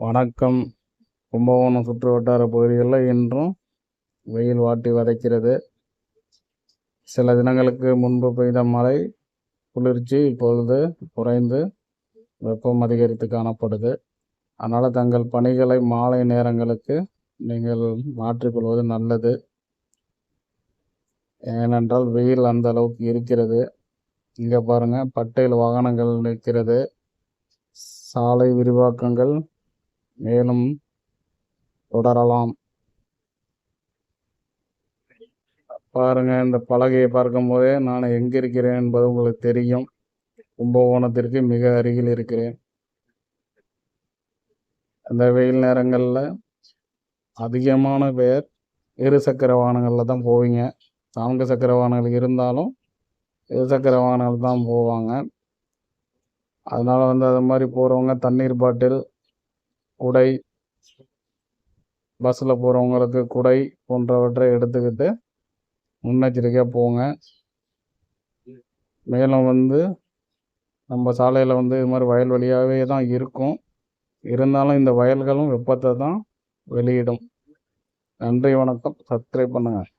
வணக்கம். கும்பகோணம் சுற்று வட்டார பகுதிகளில் இன்றும் வெயில் வாட்டி வதைக்கிறது. சில தினங்களுக்கு முன்பு பெய்த மழை குளிர்ச்சி இப்பொழுது குறைந்து வெப்பம் அதிகரித்து காணப்படுது. அதனால் தங்கள் பணிகளை மாலை நேரங்களுக்கு நீங்கள் மாற்றிக்கொள்வது நல்லது. ஏனென்றால் வெயில் அந்த அளவுக்கு இருக்கிறது. இங்கே பாருங்கள் பட்டையில் வாகனங்கள் நிற்கிறது. சாலை விரிவாக்கங்கள் மேலும் தொடரலாம். பாருங்க இந்த பலகையை பார்க்கும்போதே நான் எங்கே இருக்கிறேன் என்பது உங்களுக்கு தெரியும். கும்பகோணத்திற்கு மிக அருகில் இருக்கிறேன். அந்த வெயில் நேரங்களில் அதிகமான பேர் இருசக்கர வாகனங்களில் தான் போவீங்க. நான்கு சக்கர வாகனங்கள் இருந்தாலும் இருசக்கர வாகனங்கள் தான் போவாங்க. அதனால் வந்து அது மாதிரி போகிறவங்க தண்ணீர் பாட்டில் குடை பஸ்ஸில் போகிறவங்களுக்கு குடை போன்றவற்றை எடுத்துக்கிட்டு முன்னெச்சரிக்கையாக போங்க. மேலும் வந்து நம்ம சாலையில் வந்து இது மாதிரி வயல் வழியாகவே தான் இருக்கும். இருந்தாலும் இந்த வயல்களும் வெப்பத்தை தான் வெளியிடும். நன்றி வணக்கம். சப்ஸ்கிரைப் பண்ணுங்கள்